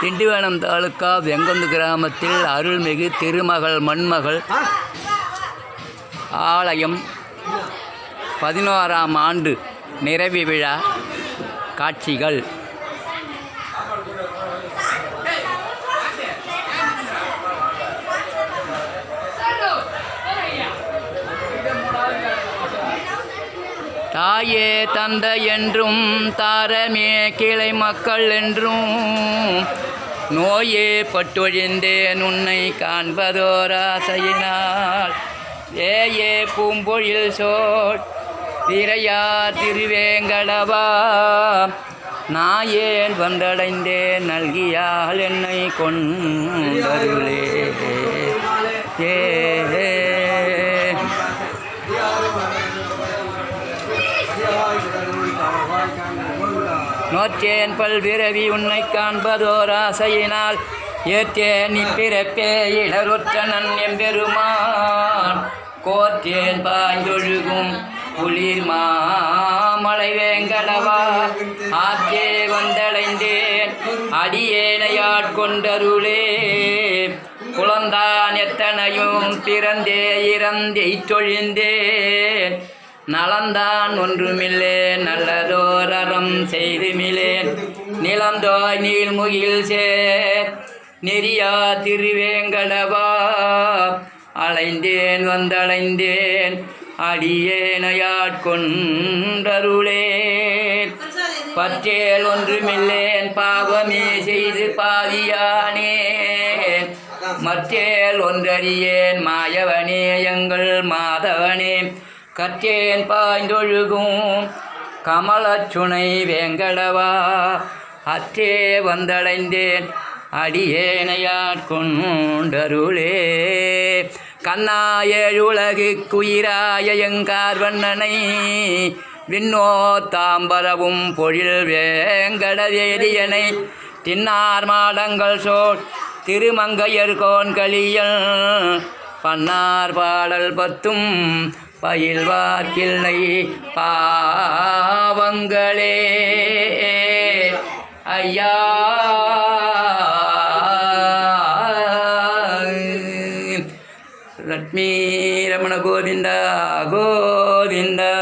திண்டிவனம் தாலுக்கா வெங்கந்து கிராமத்தில் அருள்மிகு திருமகள் மண்மகள் ஆலயம் பதினோராம் ஆண்டு நிறைவு விழா காட்சிகள். தாயே தந்தை என்றும் தாரமே கிளை மக்கள் என்றும் நோயே பட்டொழிந்தேன் உன்னை காண்பதோர் ஆசையினால் ஏயே பூம்பொழில் சோழ் வீரையா திருவேங்கடவா. நாயேன் வந்தடைந்தேன் நல்கியால் என்னை கொண்டருளே. ஏ. Yeah. நோற்றேன் பல்விரவி உன்னை காண்பதோர் ஆசையினால் ஏற்றேன் இப்பிறப்பே இளருற்றனன் எம்பெருமான். கோற்றேன் பாய்ந்தொழுகும் குளிர் மாமலை வேங்கடவா ஆற்றே வந்தடைந்தேன் அடியேனையாட்கொண்டருளே குழந்தான் எத்தனையும் பிறந்தே இறந்தே தொழிந்தேன் நலந்தான் ஒன்றுமில்லேன் நல்லதோர் அறம் செய்துமிலேன் நிலந்தோய் நீள்முகில் சேர் நெறியா திருவேங்கடவா. அலைந்தேன் வந்தடைந்தேன் அடியேனையாட்கொண்டருளே பற்றேல் ஒன்றுமில்லேன் பாவமே செய்து பாவியானேன். மற்றேல் ஒன்றறியேன் மாயவனே எங்கள் மாதவனே. கற்றேன் பாய்ந்தொழுகும் கமலச்சுனை வேங்கடவா. அற்றே வந்தடைந்தேன் அடியேனையாட்கொண்டருளே கண்ணாயழுலகு குயிராய எங்கார் வண்ணனை விண்ணோ தாம்பரவும் பொழில் வேங்கடவேரியனை தின்னார் மாடங்கள் சோழ் திருமங்கையர் கோன்களியல் பன்னார் பாடல் பத்தும் பயில் பயில்வார்க்கில்லை பாவங்களே. ஐயா. லட்சுமி ரமண கோவிந்தா கோவிந்தா.